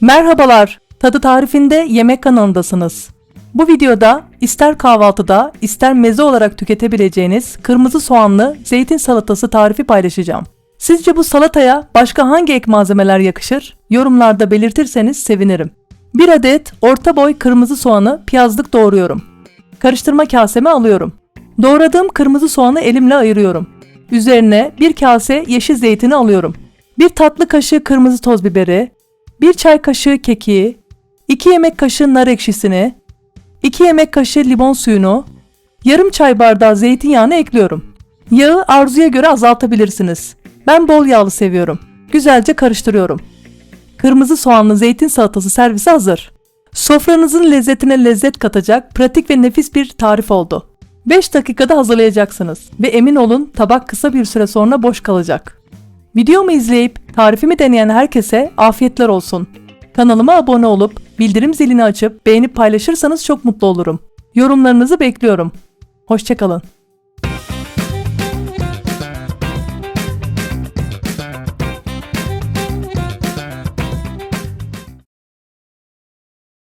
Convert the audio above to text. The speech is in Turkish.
Merhabalar, Tadı Tarifinde Yemek kanalındasınız. Bu videoda ister kahvaltıda ister meze olarak tüketebileceğiniz kırmızı soğanlı zeytin salatası tarifi paylaşacağım. Sizce bu salataya başka hangi ek malzemeler yakışır? Yorumlarda belirtirseniz sevinirim. 1 adet orta boy kırmızı soğanı piyazlık doğruyorum. Karıştırma kaseme alıyorum. Doğradığım kırmızı soğanı elimle ayırıyorum. Üzerine bir kase yeşil zeytini alıyorum. Bir tatlı kaşığı kırmızı toz biberi, 1 çay kaşığı kekiği, 2 yemek kaşığı nar ekşisini, 2 yemek kaşığı limon suyunu, yarım çay bardağı zeytinyağını ekliyorum. Yağı arzuya göre azaltabilirsiniz. Ben bol yağlı seviyorum. Güzelce karıştırıyorum. Kırmızı soğanlı zeytin salatası servisi hazır. Sofranızın lezzetine lezzet katacak pratik ve nefis bir tarif oldu. 5 dakikada hazırlayacaksınız ve emin olun tabak kısa bir süre sonra boş kalacak. Videomu izleyip tarifimi deneyen herkese afiyetler olsun. Kanalıma abone olup bildirim zilini açıp beğenip paylaşırsanız çok mutlu olurum. Yorumlarınızı bekliyorum. Hoşçakalın.